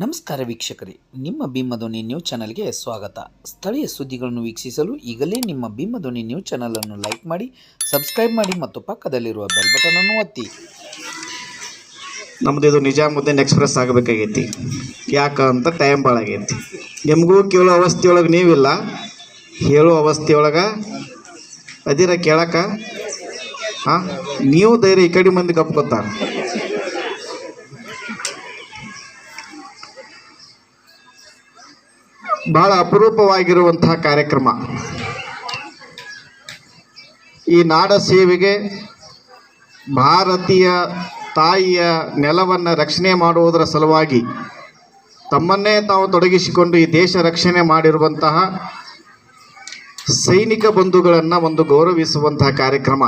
ನಮಸ್ಕಾರ ವೀಕ್ಷಕರೇ, ನಿಮ್ಮ ಭೀಮಧ್ವನಿ ನ್ಯೂಸ್ ಚಾನಲ್ಗೆ ಸ್ವಾಗತ. ಸ್ಥಳೀಯ ಸುದ್ದಿಗಳನ್ನು ವೀಕ್ಷಿಸಲು ಈಗಲೇ ನಿಮ್ಮ ಭೀಮಧ್ವನಿ ನ್ಯೂಸ್ ಚಾನಲನ್ನು ಲೈಕ್ ಮಾಡಿ, ಸಬ್ಸ್ಕ್ರೈಬ್ ಮಾಡಿ ಮತ್ತು ಪಕ್ಕದಲ್ಲಿರುವ ಬೆಲ್ ಬಟನ್ ಅನ್ನು ಒತ್ತಿ. ನಮ್ದು ಇದು ನಿಜಾಮುದ್ದೀನ್ ಎಕ್ಸ್ಪ್ರೆಸ್ ಆಗಬೇಕಾಗೈತಿ. ಯಾಕಂತ ಟೈಮ್ ಭಾಳ ಆಗೈತಿ. ನಿಮಗೂ ಕೇಳೋ ಅವಸ್ಥೆಯೊಳಗೆ ನೀವಿಲ್ಲ. ಹೇಳೋ ಅವಸ್ಥೆಯೊಳಗೆ ಅದಿರ ಕೇಳಕ ಹಾಂ ನೀವು ಧೈರ್ಯ ಈ ಕಡೆ ಮಂದಿ ಕಪ್ಕೋತಾರ. ಭಾಳ ಅಪರೂಪವಾಗಿರುವಂತಹ ಕಾರ್ಯಕ್ರಮ. ಈ ನಾಡ ಸೇವೆಗೆ ಭಾರತೀಯ ತಾಯಿಯ ನೆಲವನ್ನು ರಕ್ಷಣೆ ಮಾಡುವುದರ ಸಲುವಾಗಿ ತಮ್ಮನ್ನೇ ತಾವು ತೊಡಗಿಸಿಕೊಂಡು ಈ ದೇಶ ರಕ್ಷಣೆ ಮಾಡಿರುವಂತಹ ಸೈನಿಕ ಬಂಧುಗಳನ್ನು ಒಂದು ಗೌರವಿಸುವಂತಹ ಕಾರ್ಯಕ್ರಮ.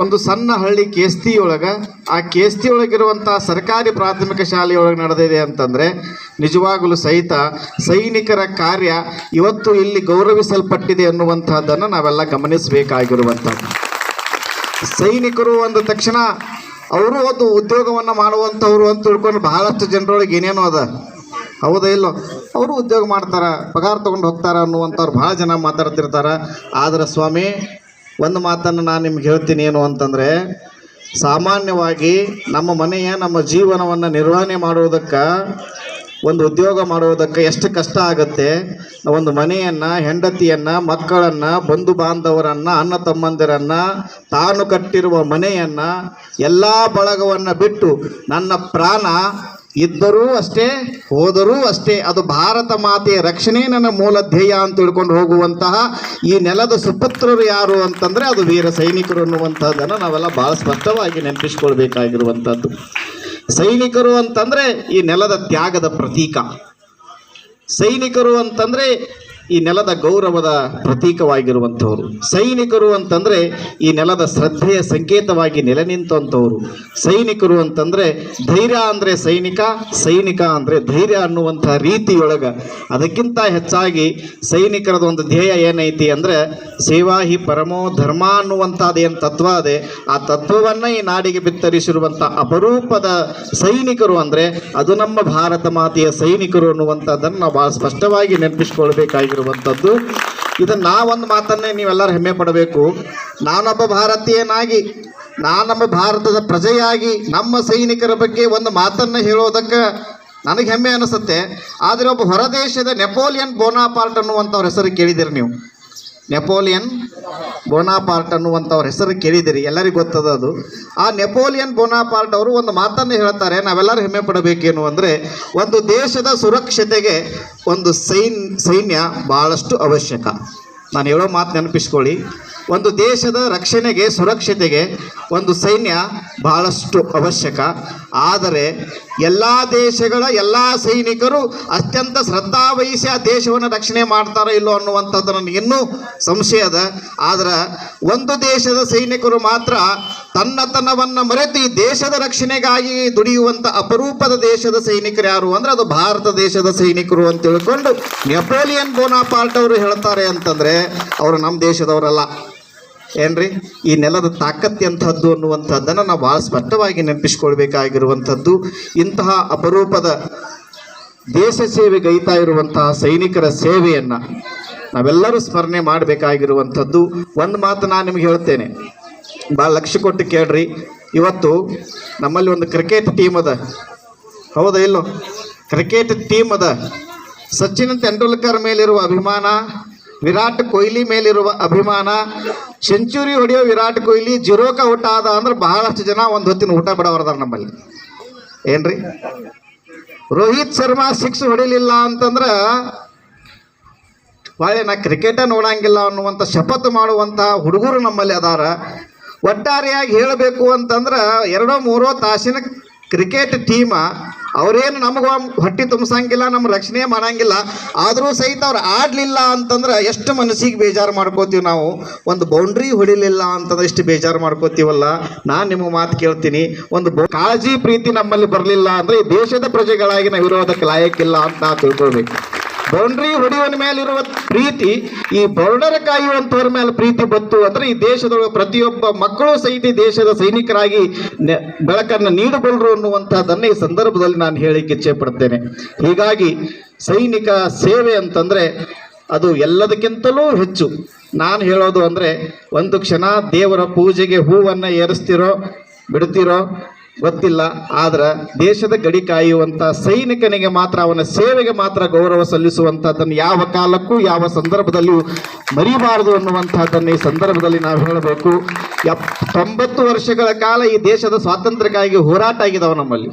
ಒಂದು ಸಣ್ಣ ಹಳ್ಳಿ ಕೇಸ್ತಿಯೊಳಗೆ, ಆ ಕೇಸ್ತಿಯೊಳಗಿರುವಂಥ ಸರ್ಕಾರಿ ಪ್ರಾಥಮಿಕ ಶಾಲೆಯೊಳಗೆ ನಡೆದಿದೆ ಅಂತಂದರೆ, ನಿಜವಾಗಲೂ ಸಹಿತ ಸೈನಿಕರ ಕಾರ್ಯ ಇವತ್ತು ಇಲ್ಲಿ ಗೌರವಿಸಲ್ಪಟ್ಟಿದೆ ಅನ್ನುವಂಥದ್ದನ್ನು ನಾವೆಲ್ಲ ಗಮನಿಸಬೇಕಾಗಿರುವಂಥದ್ದು. ಸೈನಿಕರು ಅಂದ ತಕ್ಷಣ ಅವರು ಒಂದು ಉದ್ಯೋಗವನ್ನು ಮಾಡುವಂಥವ್ರು ಅಂತ ತಿಳ್ಕೊಂಡು ಬಹಳಷ್ಟು ಜನರೊಳಗೆ ಏನೇನೋ ಅದ. ಹೌದಾ ಇಲ್ಲೋ? ಅವರು ಉದ್ಯೋಗ ಮಾಡ್ತಾರೆ, ಪಗಾರ ತೊಗೊಂಡು ಹೋಗ್ತಾರೆ ಅನ್ನುವಂಥವ್ರು ಭಾಳ ಜನ ಮಾತಾಡ್ತಿರ್ತಾರೆ. ಆದರೆ ಸ್ವಾಮಿ ಒಂದು ಮಾತನ್ನು ನಾನು ನಿಮ್ಗೆ ಹೇಳ್ತೀನಿ ಏನು ಅಂತಂದರೆ, ಸಾಮಾನ್ಯವಾಗಿ ನಮ್ಮ ಮನೆಯ, ನಮ್ಮ ಜೀವನವನ್ನು ನಿರ್ವಹಣೆ ಮಾಡುವುದಕ್ಕೆ, ಒಂದು ಉದ್ಯೋಗ ಮಾಡುವುದಕ್ಕೆ ಎಷ್ಟು ಕಷ್ಟ ಆಗುತ್ತೆ? ಒಂದು ಮನೆಯನ್ನು, ಹೆಂಡತಿಯನ್ನು, ಮಕ್ಕಳನ್ನು, ಬಂಧು ಬಾಂಧವರನ್ನು, ಅಣ್ಣ ತಮ್ಮಂದಿರನ್ನು, ತಾನು ಕಟ್ಟಿರುವ ಮನೆಯನ್ನು, ಎಲ್ಲ ಬಳಗವನ್ನು ಬಿಟ್ಟು ನನ್ನ ಪ್ರಾಣ ಇದ್ದರೂ ಅಷ್ಟೇ, ಹೋದರೂ ಅಷ್ಟೇ, ಅದು ಭಾರತ ಮಾತೆಯ ರಕ್ಷಣೆ ನನ್ನ ಮೂಲ ಧ್ಯೇಯ ಅಂತ ತಿಳ್ಕೊಂಡು ಹೋಗುವಂತಹ ಈ ನೆಲದ ಸುಪುತ್ರರು ಯಾರು ಅಂತಂದರೆ ಅದು ವೀರ ಸೈನಿಕರು ಅನ್ನುವಂಥದ್ದನ್ನು ನಾವೆಲ್ಲ ಭಾಳ ಸ್ಪಷ್ಟವಾಗಿ ನೆನಪಿಸ್ಕೊಳ್ಬೇಕಾಗಿರುವಂಥದ್ದು. ಸೈನಿಕರು ಅಂತಂದರೆ ಈ ನೆಲದ ತ್ಯಾಗದ ಪ್ರತೀಕ. ಸೈನಿಕರು ಅಂತಂದರೆ ಈ ನೆಲದ ಗೌರವದ ಪ್ರತೀಕವಾಗಿರುವಂಥವ್ರು. ಸೈನಿಕರು ಅಂತಂದರೆ ಈ ನೆಲದ ಶ್ರದ್ಧೆಯ ಸಂಕೇತವಾಗಿ ನೆಲೆ ನಿಂತಂಥವ್ರು. ಸೈನಿಕರು ಅಂತಂದರೆ ಧೈರ್ಯ ಅಂದರೆ ಸೈನಿಕ ಸೈನಿಕ ಅಂದರೆ ಧೈರ್ಯ ಅನ್ನುವಂಥ ರೀತಿಯೊಳಗೆ. ಅದಕ್ಕಿಂತ ಹೆಚ್ಚಾಗಿ ಸೈನಿಕರದ ಒಂದು ಧ್ಯೇಯ ಏನೈತಿ ಅಂದರೆ ಸೇವಾ ಹಿ ಪರಮೋ ಧರ್ಮ ಅನ್ನುವಂಥದ್ದೇನು ತತ್ವ ಅದೇ. ಆ ತತ್ವವನ್ನು ಈ ನಾಡಿಗೆ ಬಿತ್ತರಿಸಿರುವಂಥ ಅಪರೂಪದ ಸೈನಿಕರು ಅಂದರೆ ಅದು ನಮ್ಮ ಭಾರತ ಮಾತೆಯ ಸೈನಿಕರು ಅನ್ನುವಂಥದ್ದನ್ನು ನಾವು ಭಾಳ ಸ್ಪಷ್ಟವಾಗಿ ನೆನಪಿಸ್ಕೊಳ್ಬೇಕಾಗಿರುವಂಥದ್ದು ಇದನ್ನು ಒಂದು ಮಾತನ್ನೇ ನೀವೆಲ್ಲರೂ ಹೆಮ್ಮೆ ಪಡಬೇಕು. ನಾನೊಬ್ಬ ಭಾರತೀಯನಾಗಿ, ನಾನೊಬ್ಬ ಭಾರತದ ಪ್ರಜೆಯಾಗಿ, ನಮ್ಮ ಸೈನಿಕರ ಬಗ್ಗೆ ಒಂದು ಮಾತನ್ನು ಹೇಳೋದಕ್ಕೆ ನನಗೆ ಹೆಮ್ಮೆ ಅನಿಸುತ್ತೆ. ಆದರೆ ಒಬ್ಬ ಹೊರದೇಶದ ನೆಪೋಲಿಯನ್ ಬೋನಾಪಾರ್ಟ್ ಅನ್ನುವಂಥವ್ರ ಹೆಸರು ಕೇಳಿದಿರಿ ನೀವು? ನೆಪೋಲಿಯನ್ ಬೋನಾಪಾರ್ಟ್ ಅನ್ನುವಂಥವ್ರ ಹೆಸರು ಕೇಳಿದಿರಿ ಎಲ್ಲರಿಗೂ ಗೊತ್ತದ ಅದು. ಆ ನೆಪೋಲಿಯನ್ ಬೋನಾಪಾರ್ಟ್ ಅವರು ಒಂದು ಮಾತನ್ನು ಹೇಳ್ತಾರೆ, ನಾವೆಲ್ಲರೂ ಹೆಮ್ಮೆ ಪಡಬೇಕೇನು ಅಂದರೆ, ಒಂದು ದೇಶದ ಸುರಕ್ಷತೆಗೆ ಒಂದು ಸೈನ್, ಸೈನ್ಯ ಭಾಳಷ್ಟು ಅವಶ್ಯಕ. ನಾನು ಹೇಳೋ ಮಾತು ನೆನಪಿಸ್ಕೊಳ್ಳಿ. ಒಂದು ದೇಶದ ರಕ್ಷಣೆಗೆ, ಸುರಕ್ಷತೆಗೆ ಒಂದು ಸೈನ್ಯ ಬಹಳಷ್ಟು ಅವಶ್ಯಕ. ಆದರೆ ಎಲ್ಲ ದೇಶಗಳ ಎಲ್ಲ ಸೈನಿಕರು ಅತ್ಯಂತ ಶ್ರದ್ಧಾವಹಿಸಿ ಆ ದೇಶವನ್ನು ರಕ್ಷಣೆ ಮಾಡ್ತಾರೋ ಇಲ್ಲೋ ಅನ್ನುವಂಥದ್ದು ನನಗೆ ಇನ್ನೂ ಸಂಶಯ ಅದ. ಆದ್ರೆ ಒಂದು ದೇಶದ ಸೈನಿಕರು ಮಾತ್ರ ತನ್ನತನವನ್ನು ಮರೆತು ದೇಶದ ರಕ್ಷಣೆಗಾಗಿ ದುಡಿಯುವಂತ ಅಪರೂಪದ ದೇಶದ ಸೈನಿಕರು ಯಾರು ಅಂದ್ರೆ ಅದು ಭಾರತ ದೇಶದ ಸೈನಿಕರು ಅಂತ ತಿಳ್ಕೊಂಡು ನೆಪೋಲಿಯನ್ ಬೋನಾಪಾರ್ಟ್ ಅವರು ಹೇಳ್ತಾರೆ ಅಂತಂದ್ರೆ ಅವರು ನಮ್ಮ ದೇಶದವರಲ್ಲ. ಏನ್ರಿ? ಈ ನೆಲದ ತಾಕತ್ತಿ ಅಂತಹದ್ದು ಅನ್ನುವಂಥದ್ದನ್ನು ನಾವು ಭಾಳ ಸ್ಪಷ್ಟವಾಗಿ ನೆನಪಿಸ್ಕೊಳ್ಬೇಕಾಗಿರುವಂಥದ್ದು. ಇಂತಹ ಅಪರೂಪದ ದೇಶ ಸೇವೆ ಗೈತಾ ಇರುವಂತಹ ಸೈನಿಕರ ಸೇವೆಯನ್ನು ನಾವೆಲ್ಲರೂ ಸ್ಮರಣೆ ಮಾಡಬೇಕಾಗಿರುವಂಥದ್ದು. ಒಂದು ಮಾತು ನಾನು ನಿಮ್ಗೆ ಹೇಳ್ತೇನೆ. ಭಾಳ ಲಕ್ಷ ಕೊಟ್ಟು ಕೇಳ್ರಿ. ಇವತ್ತು ನಮ್ಮಲ್ಲಿ ಒಂದು ಕ್ರಿಕೆಟ್ ಟೀಮ್ ಅದ. ಹೌದಾ ಇಲ್ಲೋ? ಕ್ರಿಕೆಟ್ ಟೀಮ್ ಅದ. ಸಚಿನ್ ತೆಂಡೂಲ್ಕರ್ ಮೇಲಿರುವ ಅಭಿಮಾನ, ವಿರಾಟ್ ಕೊಹ್ಲಿ ಮೇಲಿರುವ ಅಭಿಮಾನ, ಸೆಂಚುರಿ ಹೊಡೆಯೋ ವಿರಾಟ್ ಕೊಹ್ಲಿ, ಜಿರೋಕ ಊಟ ಆದ ಅಂದ್ರೆ ಬಹಳಷ್ಟು ಜನ ಒಂದು ಹೊತ್ತಿನ ಊಟ ಬಿಡೋರ್ದಾರ ನಮ್ಮಲ್ಲಿ. ಏನ್ರಿ? ರೋಹಿತ್ ಶರ್ಮಾ ಸಿಕ್ಸ್ ಹೊಡಿಲಿಲ್ಲ ಅಂತಂದ್ರೆ ಬಾಳೆ ನಾ ಕ್ರಿಕೆಟ ನೋಡಂಗಿಲ್ಲ ಅನ್ನುವಂಥ ಶಪಥ ಮಾಡುವಂಥ ಹುಡುಗರು ನಮ್ಮಲ್ಲಿ ಅದಾರ. ಒಟ್ಟಾರೆಯಾಗಿ ಹೇಳಬೇಕು ಅಂತಂದ್ರೆ ಎರಡೋ ಮೂರೋ ತಾಸಿನ ಕ್ರಿಕೆಟ್ ಟೀಮ ಅವರೇನು ನಮಗೆ ಹೊಟ್ಟೆ ತುಂಬಿಸಂಗಿಲ್ಲ ನಮ್ಮ ರಕ್ಷಣೆ ಮಾಡಂಗಿಲ್ಲ, ಆದರೂ ಸಹಿತ ಅವ್ರು ಆಡಲಿಲ್ಲ ಅಂತಂದ್ರೆ ಎಷ್ಟು ಮನಸ್ಸಿಗೆ ಬೇಜಾರು ಮಾಡ್ಕೋತೀವಿ ನಾವು? ಒಂದು ಬೌಂಡ್ರಿ ಹೊಡಿಲಿಲ್ಲ ಅಂತಂದ್ರೆ ಎಷ್ಟು ಬೇಜಾರು ಮಾಡ್ಕೋತೀವಲ್ಲ? ನಾನು ನಿಮಗೆ ಮಾತು ಕೇಳ್ತೀನಿ. ಒಂದು ಕಾಳಜಿ ಪ್ರೀತಿ ನಮ್ಮಲ್ಲಿ ಬರಲಿಲ್ಲ ಅಂದರೆ ದೇಶದ ಪ್ರಜೆಗಳಾಗಿ ನಾವು ಇರೋದಕ್ಕೆ ಲಾಯಕ್ಕಿಲ್ಲ ಅಂತ ತಿಳ್ಕೊಳ್ಬೇಕು. ಬೌಂಡ್ರಿ ಹೊಡೆಯುವನ ಇರುವ ಪ್ರೀತಿ, ಈ ಬೌಂಡರ್ ಕಾಯುವಂಥವ್ರ ಮೇಲೆ ಪ್ರೀತಿ ಬಂತು ಅಂದ್ರೆ ಈ ದೇಶದೊಳಗೆ ಪ್ರತಿಯೊಬ್ಬ ಮಕ್ಕಳು ಸಹಿತ ದೇಶದ ಸೈನಿಕರಾಗಿ ಬೆಳಕನ್ನು ನೀಡಬಲ್ಲರು ಅನ್ನುವಂಥದ್ದನ್ನ ಈ ಸಂದರ್ಭದಲ್ಲಿ ನಾನು ಹೇಳಿಕ್ಕೆ ಇಚ್ಛೆ ಪಡ್ತೇನೆ. ಹೀಗಾಗಿ ಸೈನಿಕ ಸೇವೆ ಅಂತಂದ್ರೆ ಅದು ಎಲ್ಲದಕ್ಕಿಂತಲೂ ಹೆಚ್ಚು. ನಾನು ಹೇಳೋದು ಅಂದ್ರೆ ಒಂದು ಕ್ಷಣ ದೇವರ ಪೂಜೆಗೆ ಹೂವನ್ನು ಏರಿಸ್ತಿರೋ, ಬಿಡ್ತಿರೋ ಗೊತ್ತಿಲ್ಲ, ಆದ್ರೆ ದೇಶದ ಗಡಿ ಕಾಯುವಂತ ಸೈನಿಕನಿಗೆ ಮಾತ್ರ, ಅವನ ಸೇವೆಗೆ ಮಾತ್ರ ಗೌರವ ಸಲ್ಲಿಸುವಂತಹದ್ದನ್ನು ಯಾವ ಕಾಲಕ್ಕೂ, ಯಾವ ಸಂದರ್ಭದಲ್ಲಿಯೂ ಮರಿಬಾರದು ಅನ್ನುವಂತಹದ್ದನ್ನು ಈ ಸಂದರ್ಭದಲ್ಲಿ ನಾವು ಹೇಳಬೇಕು. ಎಪ್, ತೊಂಬತ್ತು ವರ್ಷಗಳ ಕಾಲ ಈ ದೇಶದ ಸ್ವಾತಂತ್ರ್ಯಕ್ಕಾಗಿ ಹೋರಾಟ ಆಗಿದಾವೆ ನಮ್ಮಲ್ಲಿ.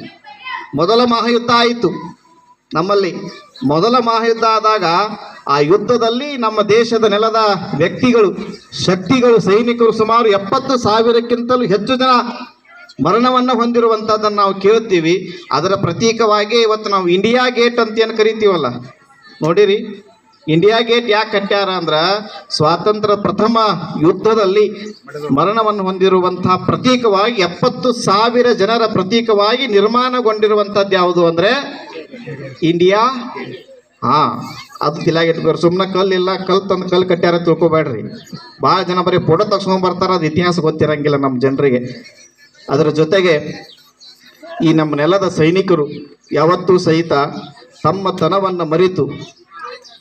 ಮೊದಲ ಮಹಾಯುದ್ಧ ಆಯಿತು ನಮ್ಮಲ್ಲಿ. ಮೊದಲ ಮಹಾಯುದ್ಧ ಆದಾಗ ಆ ಯುದ್ಧದಲ್ಲಿ ನಮ್ಮ ದೇಶದ ನೆಲದ ವ್ಯಕ್ತಿಗಳು, ಶಕ್ತಿಗಳು, ಸೈನಿಕರು ಸುಮಾರು ಎಪ್ಪತ್ತು ಸಾವಿರಕ್ಕಿಂತಲೂ ಹೆಚ್ಚು ಜನ ಮರಣವನ್ನು ಹೊಂದಿರುವಂಥದ್ದನ್ನು ನಾವು ಕೇಳ್ತೀವಿ. ಅದರ ಪ್ರತೀಕವಾಗಿ ಇವತ್ತು ನಾವು ಇಂಡಿಯಾ ಗೇಟ್ ಅಂತ ಏನು ಕರಿತೀವಲ್ಲ? ನೋಡಿರಿ. ಇಂಡಿಯಾ ಗೇಟ್ ಯಾಕೆ ಕಟ್ಟ್ಯಾರ ಅಂದ್ರೆ ಸ್ವಾತಂತ್ರ್ಯ ಪ್ರಥಮ ಯುದ್ಧದಲ್ಲಿ ಮರಣವನ್ನು ಹೊಂದಿರುವಂತಹ ಪ್ರತೀಕವಾಗಿ ಎಪ್ಪತ್ತು ಸಾವಿರ ಜನರ ಪ್ರತೀಕವಾಗಿ ನಿರ್ಮಾಣಗೊಂಡಿರುವಂಥದ್ದು ಯಾವುದು ಅಂದರೆ ಇಂಡಿಯಾ ಹಾ, ಅದು ಇಟ್ಕೋರಿ. ಸುಮ್ಮನೆ ಕಲ್ಲಿಲ್ಲ ಕಲ್ ತಂದು ಕಲ್ಲು ಕಟ್ಟ್ಯಾರ ತಿಳ್ಕೊಬೇಡ್ರಿ. ಭಾಳ ಜನ ಬರೀ ಫೋಟೋ ತಕ್ಷಣ ಬರ್ತಾರ, ಅದು ಇತಿಹಾಸ ಗೊತ್ತಿರಂಗಿಲ್ಲ ನಮ್ಮ ಜನರಿಗೆ. ಅದರ ಜೊತೆಗೆ ಈ ನಮ್ಮ ನೆಲದ ಸೈನಿಕರು ಯಾವತ್ತೂ ಸಹಿತ ತಮ್ಮ ತನವನ್ನು ಮರೆತು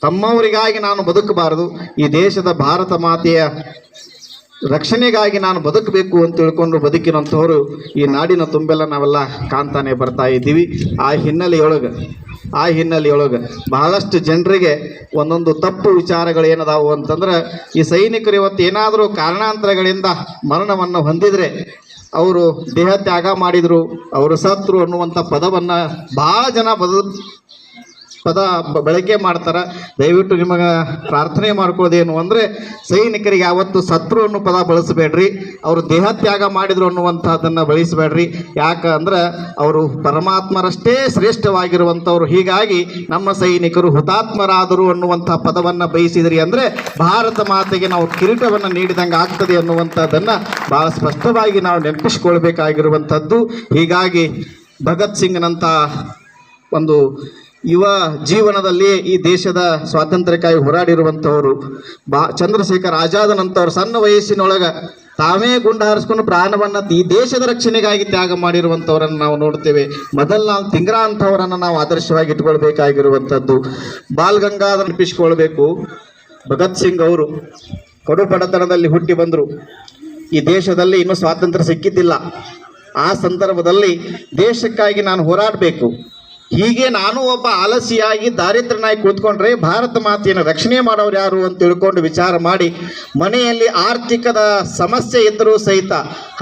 ತಮ್ಮವರಿಗಾಗಿ ನಾನು ಬದುಕಬಾರದು, ಈ ದೇಶದ ಭಾರತ ಮಾತೆಯ ರಕ್ಷಣೆಗಾಗಿ ನಾನು ಬದುಕಬೇಕು ಅಂತ ತಿಳ್ಕೊಂಡು ಬದುಕಿನಂಥವರು ಈ ನಾಡಿನ ತುಂಬೆಲ್ಲ ನಾವೆಲ್ಲ ಕಾಣ್ತಾನೆ ಬರ್ತಾ ಇದ್ದೀವಿ. ಆ ಹಿನ್ನೆಲೆಯೊಳಗೆ ಆ ಹಿನ್ನೆಲೆಯೊಳಗೆ ಬಹಳಷ್ಟು ಜನರಿಗೆ ಒಂದೊಂದು ತಪ್ಪು ವಿಚಾರಗಳು ಏನದಾವು ಅಂತಂದ್ರೆ ಈ ಸೈನಿಕರು ಇವತ್ತು ಏನಾದರೂ ಕಾರಣಾಂತರಗಳಿಂದ ಮರಣವನ್ನು ಹೊಂದಿದರೆ ಅವರು ದೇಹ ತ್ಯಾಗ ಮಾಡಿದರು ಅವರು ಸತ್ರು ಅನ್ನುವಂಥ ಪದವನ್ನು ಭಾಳ ಜನ ಬದ ಪದ ಬಳಕೆ ಮಾಡ್ತಾರೆ. ದಯವಿಟ್ಟು ನಿಮಗೆ ಪ್ರಾರ್ಥನೆ ಮಾಡ್ಕೊಳ್ಳೋದೇನು ಅಂದರೆ, ಸೈನಿಕರಿಗೆ ಯಾವತ್ತು ಸತ್ರು ಅನ್ನೋ ಪದ ಬಳಸಬೇಡ್ರಿ. ಅವರು ದೇಹ ತ್ಯಾಗ ಮಾಡಿದ್ರು ಅನ್ನುವಂಥದ್ದನ್ನು ಬಳಸಬೇಡ್ರಿ. ಯಾಕಂದ್ರೆ ಅವರು ಪರಮಾತ್ಮರಷ್ಟೇ ಶ್ರೇಷ್ಠವಾಗಿರುವಂಥವ್ರು ಹೀಗಾಗಿ ನಮ್ಮ ಸೈನಿಕರು ಹುತಾತ್ಮರಾದರು ಅನ್ನುವಂಥ ಪದವನ್ನು ಬಯಸಿದ್ರಿ ಅಂದರೆ, ಭಾರತ ಮಾತೆಗೆ ನಾವು ಕಿರೀಟವನ್ನು ನೀಡಿದಂಗೆ ಆಗ್ತದೆ ಅನ್ನುವಂಥದ್ದನ್ನು ಭಾಳ ಸ್ಪಷ್ಟವಾಗಿ ನಾವು ನೆನಪಿಸ್ಕೊಳ್ಬೇಕಾಗಿರುವಂಥದ್ದು ಹೀಗಾಗಿ ಭಗತ್ ಸಿಂಗ್ನಂಥ ಒಂದು ಯುವ ಜೀವನದಲ್ಲಿ ಈ ದೇಶದ ಸ್ವಾತಂತ್ರ್ಯಕ್ಕಾಗಿ ಹೋರಾಡಿರುವಂಥವರು, ಬಾ, ಚಂದ್ರಶೇಖರ್ ಆಜಾದನಂತವ್ರು ಸಣ್ಣ ವಯಸ್ಸಿನೊಳಗೆ ತಾವೇ ಗುಂಡು ಹಾರಿಸ್ಕೊಂಡು ಪ್ರಾಣವನ್ನು ಈ ದೇಶದ ರಕ್ಷಣೆಗಾಗಿ ತ್ಯಾಗ ಮಾಡಿರುವಂಥವರನ್ನು ನಾವು ನೋಡ್ತೇವೆ. ಮೊದಲು ನಾವು ತಿಂಗ್ರ ಅಂಥವರನ್ನು ನಾವು ಆದರ್ಶವಾಗಿ ಇಟ್ಕೊಳ್ಬೇಕಾಗಿರುವಂಥದ್ದು. ಬಾಲ್ ಗಂಗಾಧರ್ ನೆನಪಿಸ್ಕೊಳ್ಬೇಕು ಭಗತ್ ಸಿಂಗ್ ಅವರು ಕಡು ಬಡತನದಲ್ಲಿ ಹುಟ್ಟಿ ಬಂದರು. ಈ ದೇಶದಲ್ಲಿ ಇನ್ನೂ ಸ್ವಾತಂತ್ರ್ಯ ಸಿಕ್ಕಿದ್ದಿಲ್ಲ. ಆ ಸಂದರ್ಭದಲ್ಲಿ ದೇಶಕ್ಕಾಗಿ ನಾನು ಹೋರಾಡಬೇಕು. ಹೀಗೆ ನಾನು ಒಬ್ಬ ಆಲಸಿಯಾಗಿ ದಾರಿದ್ರ್ಯನಾಗಿ ಕೂತ್ಕೊಂಡ್ರೆ ಭಾರತ ಮಾತೆಯನ್ನು ರಕ್ಷಣೆ ಮಾಡೋರು ಯಾರು ಅಂತ ತಿಳ್ಕೊಂಡು ವಿಚಾರ ಮಾಡಿ ಮನೆಯಲ್ಲಿ ಆರ್ಥಿಕದ ಸಮಸ್ಯೆ ಇದ್ದರೂ ಸಹಿತ,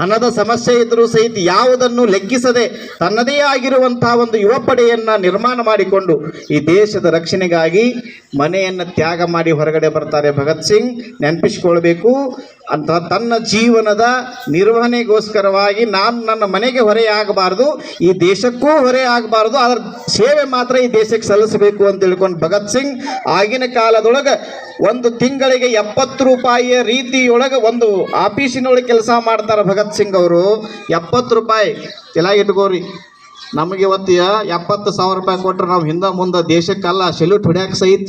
ಹಣದ ಸಮಸ್ಯೆ ಇದ್ದರೂ ಸಹಿತ ಯಾವುದನ್ನು ಲೆಕ್ಕಿಸದೆ ತನ್ನದೇ ಆಗಿರುವಂತಹ ಒಂದು ಯುವ ಪಡೆಯನ್ನು ನಿರ್ಮಾಣ ಮಾಡಿಕೊಂಡು ಈ ದೇಶದ ರಕ್ಷಣೆಗಾಗಿ ಮನೆಯನ್ನು ತ್ಯಾಗ ಮಾಡಿ ಹೊರಗಡೆ ಬರ್ತಾರೆ ಭಗತ್ ಸಿಂಗ್. ನೆನಪಿಸ್ಕೊಳ್ಬೇಕು. ಅಂತ ತನ್ನ ಜೀವನದ ನಿರ್ವಹಣೆಗೋಸ್ಕರವಾಗಿ ನಾನು ನನ್ನ ಮನೆಗೆ ಹೊರೆಯಾಗಬಾರ್ದು ಈ ದೇಶಕ್ಕೂ ಹೊರೆ ಆಗಬಾರ್ದು ಅದರ ಸೇವೆ ಮಾತ್ರ ಈ ದೇಶಕ್ಕೆ ಸಲ್ಲಿಸಬೇಕು ಅಂತ ತಿಳ್ಕೊಂಡು ಭಗತ್ ಸಿಂಗ್ ಆಗಿನ ಕಾಲದೊಳಗೆ ಒಂದು ತಿಂಗಳಿಗೆ ಎಪ್ಪತ್ತು ರೂಪಾಯಿಯ ರೀತಿಯೊಳಗೆ ಒಂದು ಆಫೀಸಿನೊಳಗೆ ಕೆಲಸ ಮಾಡ್ತಾರೆ ಭಗತ್ ಸಿಂಗ್ ಅವರು. ಎಪ್ಪತ್ತು ರೂಪಾಯಿ. ಎಲ್ಲ ಇಟ್ಕೋರಿ. ನಮಗೆ ಇವತ್ತು ಎಪ್ಪತ್ತು ಸಾವಿರ ರೂಪಾಯಿ ಕೊಟ್ಟರೆ ನಾವು ಹಿಂದೆ ಮುಂದೆ ದೇಶಕ್ಕಲ್ಲ, ಸೆಲ್ಯೂಟ್ ಹೊಡ್ಯಾಕೆ ಸಹಿತ.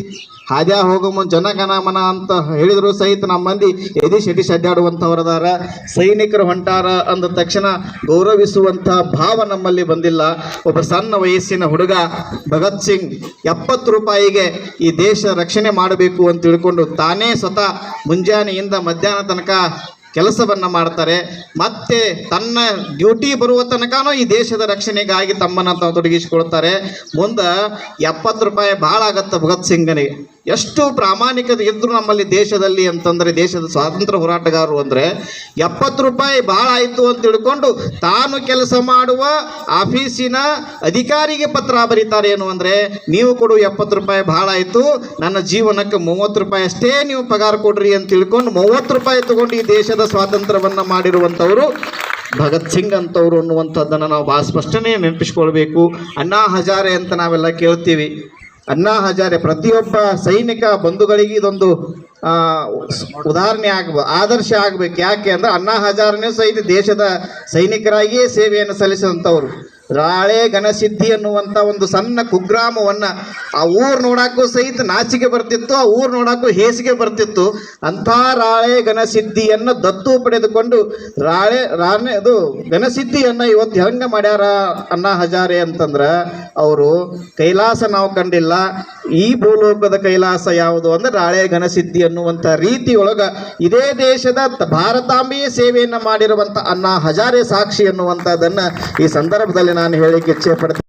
ಹಾದ್ಯಾ ಹೋಗೋ ಮುಂದೆ ಜನಗಣಮನ ಅಂತ ಹೇಳಿದ್ರು ಸಹಿತ ನಮ್ಮ ಮಂದಿ ಎದಿ ಶೆಡಿ ಅಡ್ಡಾಡುವಂಥವ್ರದಾರ ಸೈನಿಕರು ಹೊಂಟಾರ ಅಂದ ತಕ್ಷಣ ಗೌರವಿಸುವಂಥ ಭಾವ ನಮ್ಮಲ್ಲಿ ಬಂದಿಲ್ಲ. ಒಬ್ಬ ಸಣ್ಣ ವಯಸ್ಸಿನ ಹುಡುಗ ಭಗತ್ ಸಿಂಗ್ ಎಪ್ಪತ್ತು ರೂಪಾಯಿಗೆ ಈ ದೇಶ ರಕ್ಷಣೆ ಮಾಡಬೇಕು ಅಂತ ತಿಳ್ಕೊಂಡು ತಾನೇ ಸ್ವತಃ ಮುಂಜಾನೆಯಿಂದ ಮಧ್ಯಾಹ್ನ ತನಕ ಕೆಲಸವನ್ನ ಮಾಡ್ತಾರೆ. ಮತ್ತೆ ತನ್ನ ಡ್ಯೂಟಿ ಬರುವ ತನಕನೂ ಈ ದೇಶದ ರಕ್ಷಣೆಗಾಗಿ ತಮ್ಮನ್ನು ತೊಡಗಿಸಿಕೊಳ್ತಾರೆ. ಮುಂದೆ ಎಪ್ಪತ್ತು ರೂಪಾಯಿ ಭಾಳ ಆಗತ್ತೆ ಭಗತ್ ಸಿಂಗನಿಗೆ. ಎಷ್ಟು ಪ್ರಾಮಾಣಿಕತೆ ಇದ್ರು ನಮ್ಮಲ್ಲಿ ದೇಶದಲ್ಲಿ ಅಂತಂದ್ರೆ ದೇಶದ ಸ್ವಾತಂತ್ರ್ಯ ಹೋರಾಟಗಾರರು ಅಂದ್ರೆ ಎಪ್ಪತ್ತು ರೂಪಾಯಿ ಭಾಳ ಆಯಿತು ಅಂತ ತಿಳ್ಕೊಂಡು ತಾನು ಕೆಲಸ ಮಾಡುವ ಆಫೀಸಿನ ಅಧಿಕಾರಿಗೆ ಪತ್ರ ಬರೀತಾರೆ ಏನು ಅಂದರೆ, ನೀವು ಕೊಡು ಎಪ್ಪತ್ತು ರೂಪಾಯಿ ಭಾಳ ಆಯಿತು, ನನ್ನ ಜೀವನಕ್ಕೆ ಮೂವತ್ತು ರೂಪಾಯಿ ಅಷ್ಟೇ ನೀವು ಪಗಾರ ಕೊಡ್ರಿ ಅಂತ ತಿಳ್ಕೊಂಡು ಮೂವತ್ತು ರೂಪಾಯಿ ತಗೊಂಡು ಈ ದೇಶದ ಸ್ವಾತಂತ್ರ್ಯವನ್ನ ಮಾಡಿರುವಂಥವರು ಭಗತ್ ಸಿಂಗ್ ಅಂತವ್ರು ಅನ್ನುವಂಥದ್ದನ್ನು ನಾವು ಭಾಳ ಸ್ಪಷ್ಟನೆ ನೆನಪಿಸ್ಕೊಳ್ಬೇಕು. ಅಣ್ಣಾ ಹಜಾರೆ ಅಂತ ನಾವೆಲ್ಲ ಕೇಳ್ತೀವಿ. ಅಣ್ಣಾ ಹಜಾರೆ, ಪ್ರತಿಯೊಬ್ಬ ಸೈನಿಕ ಬಂಧುಗಳಿಗೆ ಇದೊಂದು ಉದಾಹರಣೆ ಆಗ್ಬ, ಆದರ್ಶ ಆಗ್ಬೇಕು. ಯಾಕೆ ಅಂದ್ರೆ ಅಣ್ಣಾ ಹಜಾರನೇ ಸಹಿತ ದೇಶದ ಸೈನಿಕರಾಗಿಯೇ ಸೇವೆಯನ್ನು ಸಲ್ಲಿಸಿದಂಥವ್ರು. ರಾಳೆ ಘನಸಿದ್ಧಿ ಅನ್ನುವಂಥ ಒಂದು ಸಣ್ಣ ಕುಗ್ರಾಮವನ್ನು ಆ ಊರು ನೋಡೋಕ್ಕೂ ಸಹಿತ ನಾಚಿಕೆ ಬರ್ತಿತ್ತು, ಆ ಊರು ನೋಡೋಕ್ಕೂ ಹೇಸಿಗೆ ಬರ್ತಿತ್ತು. ಅಂಥ ರಾಳೆ ಗಣಸಿದ್ಧಿಯನ್ನು ದತ್ತು ಪಡೆದುಕೊಂಡು ರಾಳೆ ರಾಣೆ ಅದು ಘನಸಿದ್ಧಿಯನ್ನು ಇವತ್ತು ಹೆಂಗೆ ಮಾಡ್ಯಾರ ಅನ್ನ ಹಜಾರೆ ಅಂತಂದ್ರೆ ಅವರು ಕೈಲಾಸ ನಾವು ಕಂಡಿಲ್ಲ. ಈ ಭೂಲೋಕದ ಕೈಲಾಸ ಯಾವುದು ಅಂದರೆ ರಾಳೆ ಘನಸಿದ್ಧಿ ಅನ್ನುವಂಥ ರೀತಿಯೊಳಗ ಇದೇ ದೇಶದ ಭಾರತಾಂಬೆಯ ಸೇವೆಯನ್ನು ಮಾಡಿರುವಂಥ ಅನ್ನ ಹಜಾರೆ ಸಾಕ್ಷಿ ಅನ್ನುವಂಥದ್ದನ್ನು ಈ ಸಂದರ್ಭದಲ್ಲಿ ನಾನು ಹೇಳಿಕ್ಕೆ ಇಚ್ಛೆ ಪಡ್ತೀನಿ